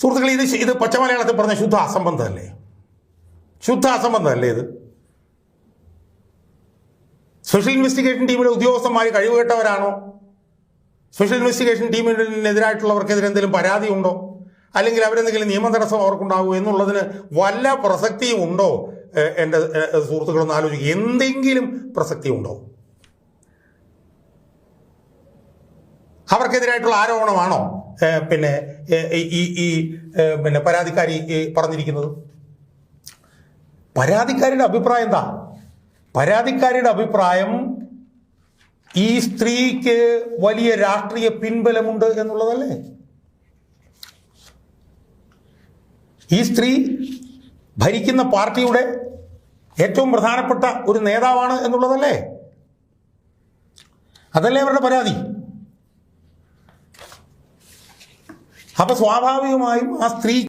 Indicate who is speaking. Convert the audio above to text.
Speaker 1: സുഹൃത്തുക്കളെ ഇത് ഇത് പച്ചമലയാളത്തിൽ പറഞ്ഞ ശുദ്ധ അസംബന്ധമല്ലേ? ശുദ്ധ അസംബന്ധമല്ലേ ഇത്? സ്പെഷ്യൽ ഇൻവെസ്റ്റിഗേഷൻ ടീമിലെ ഉദ്യോഗസ്ഥന്മാർ കഴിവുകെട്ടവരാണോ? സ്പെഷ്യൽ ഇൻവെസ്റ്റിഗേഷൻ ടീമിനെതിരായിട്ടുള്ളവർക്കെതിരെ എന്തെങ്കിലും പരാതി ഉണ്ടോ അല്ലെങ്കിൽ അവരെന്തെങ്കിലും നിയമതടസ്സം അവർക്കുണ്ടാകുമോ എന്നുള്ളതിന് വല്ല പ്രസക്തിയും ഉണ്ടോ എന്റെ സുഹൃത്തുക്കളൊന്ന് ആലോചിക്കുക എന്തെങ്കിലും പ്രസക്തി ഉണ്ടോ അവർക്കെതിരായിട്ടുള്ള ആരോപണമാണോ? പിന്നെ ഈ ഈ പിന്നെ പരാതിക്കാരി പറഞ്ഞിരിക്കുന്നത്? പരാതിക്കാരിയുടെ അഭിപ്രായം എന്താ? പരാതിക്കാരിയുടെ അഭിപ്രായം ഈ സ്ത്രീക്ക് വലിയ രാഷ്ട്രീയ പിൻബലമുണ്ട് എന്നുള്ളതല്ലേ? ഈ സ്ത്രീ ഭരിക്കുന്ന പാർട്ടിയുടെ ഏറ്റവും പ്രധാനപ്പെട്ട ഒരു നേതാവാണ് എന്നുള്ളതല്ലേ? അതല്ലേ അവരുടെ പരാതി? അപ്പൊ സ്വാഭാവികമായും ആ സ്ത്രീ